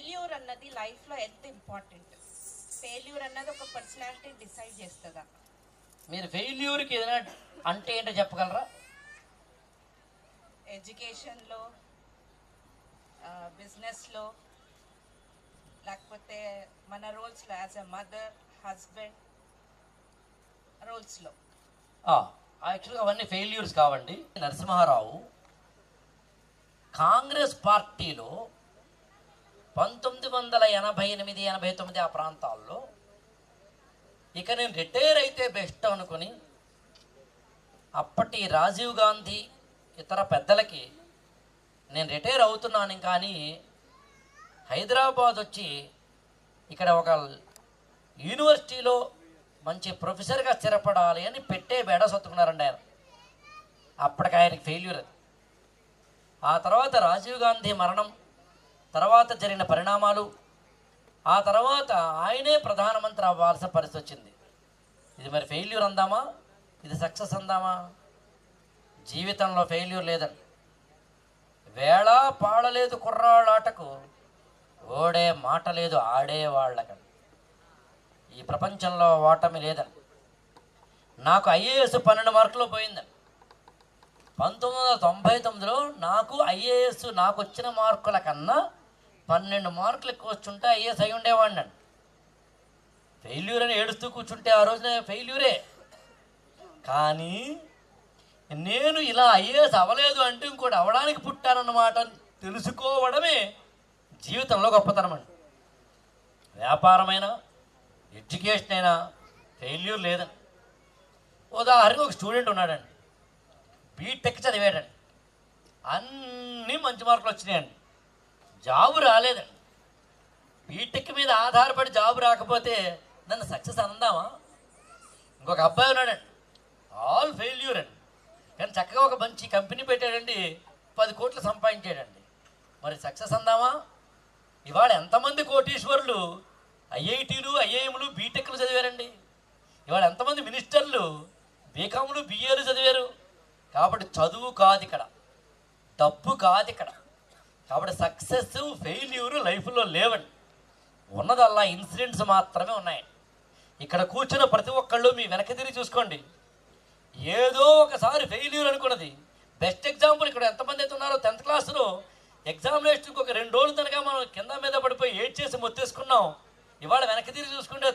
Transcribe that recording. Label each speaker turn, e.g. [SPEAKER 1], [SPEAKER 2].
[SPEAKER 1] Failure అన్నది లైఫ్లో ఎంత ఇంపార్టెంట్ ఫెయిల్యూర్ అన్నది ఒక పర్సనాలిటీ డిసైడ్ చేస్తుందా?
[SPEAKER 2] మీరు ఫెయిల్యూర్కి ఏదైనా అంటే ఏంటో చెప్పగలరా?
[SPEAKER 1] ఎడ్యుకేషన్లో బిజినెస్లో లేకపోతే మన రోల్స్లో యాజ్ ఎ మదర్ హస్బెండ్ రోల్స్లో
[SPEAKER 2] యాక్చువల్గా అవన్నీ ఫెయిల్యూర్స్ కావండి. నరసింహారావు కాంగ్రెస్ పార్టీలో పంతొమ్మిది వందల ఎనభై ఎనిమిది ఎనభై తొమ్మిది ఆ ప్రాంతాల్లో ఇక నేను రిటైర్ అయితే బెస్ట్ అనుకుని అప్పటి రాజీవ్ గాంధీ ఇతర పెద్దలకి నేను రిటైర్ అవుతున్నాను కానీ హైదరాబాద్ వచ్చి ఇక్కడ ఒక యూనివర్సిటీలో మంచి ప్రొఫెసర్గా స్థిరపడాలి అని పెట్టే బేడ సత్తుకున్నారండి ఆయన. అప్పటికి ఆయనకి ఫెయిల్యూర్ అది. ఆ తర్వాత రాజీవ్ గాంధీ మరణం తర్వాత జరిగిన పరిణామాలు ఆ తర్వాత ఆయనే ప్రధానమంత్రి అవ్వాల్సిన పరిస్థితి వచ్చింది. ఇది మరి ఫెయిల్యూర్ అందామా? ఇది సక్సెస్ అందామా? జీవితంలో ఫెయిల్యూర్ లేదండి వేళ పాడలేదు కుర్రాళ్ళాటకు ఓడే మాట లేదు ఆడేవాళ్ళకండి ఈ ప్రపంచంలో ఓటమి లేదండి నాకు ఐఏఎస్ పన్నెండు మార్కులు పోయిందండి పంతొమ్మిది వందల తొంభై తొమ్మిదిలో నాకు ఐఏఎస్ నాకు వచ్చిన మార్కుల కన్నా పన్నెండు మార్కులు ఎక్కువ వచ్చుంటే ఐఏఎస్ అయి ఉండేవాడిని ఫెయిల్యూర్ అని ఏడుస్తూ కూర్చుంటే ఆ రోజున ఫెయిల్యూరే. కానీ నేను ఇలా ఐఏఎస్ అవ్వలేదు అంటే ఇంకోటి అవ్వడానికి పుట్టానన్నమాట తెలుసుకోవడమే జీవితంలో గొప్పతనం అండి. వ్యాపారమైన ఎడ్యుకేషన్ అయినా ఫెయిల్యూర్ లేదండి. ఉదాహరణకు ఒక స్టూడెంట్ ఉన్నాడండి. బీటెక్ చదివాడండి. అన్నీ మంచి మార్కులు వచ్చినాయండి. జాబు రాలేదండి బీటెక్ మీద ఆధారపడి జాబు రాకపోతే నన్ను సక్సెస్ అందామా ఇంకొక అబ్బాయి ఉన్నాడండి ఆల్ ఫెయిల్యూర్ అండి కానీ చక్కగా ఒక మంచి కంపెనీ పెట్టాడండి. పది కోట్లు సంపాదించాడండి. మరి సక్సెస్ అందామా? ఇవాళ ఎంతమంది కోటీశ్వరులు ఐఐటీలు ఐఐఎంలు బీటెక్లు చదివారండి? ఇవాళ ఎంతమంది మినిస్టర్లు బీకాములు బిఏలు చదివారు? కాబట్టి చదువు కాదు ఇక్కడ. డబ్బు కాదు ఇక్కడ. కాబట్టి సక్సెస్ ఫెయిల్యూర్ లైఫ్లో లేవండి. ఉన్నదల్లా ఇన్సిడెంట్స్ మాత్రమే ఉన్నాయి. ఇక్కడ కూర్చున్న ప్రతి ఒక్కళ్ళు మీ వెనక తిరిగి చూసుకోండి. ఏదో ఒకసారి ఫెయిల్యూర్ అనుకున్నది. బెస్ట్ ఎగ్జాంపుల్ ఇక్కడ ఎంతమంది అయితే ఉన్నారో టెన్త్ క్లాస్లో ఎగ్జామినేషన్కి ఒక రెండు రోజులు తనగా మనం కింద మీద పడిపోయి ఏడ్ చేసి మొత్తేసుకున్నాం. ఇవాళ వెనక్కి తిరిగి చూసుకుంటే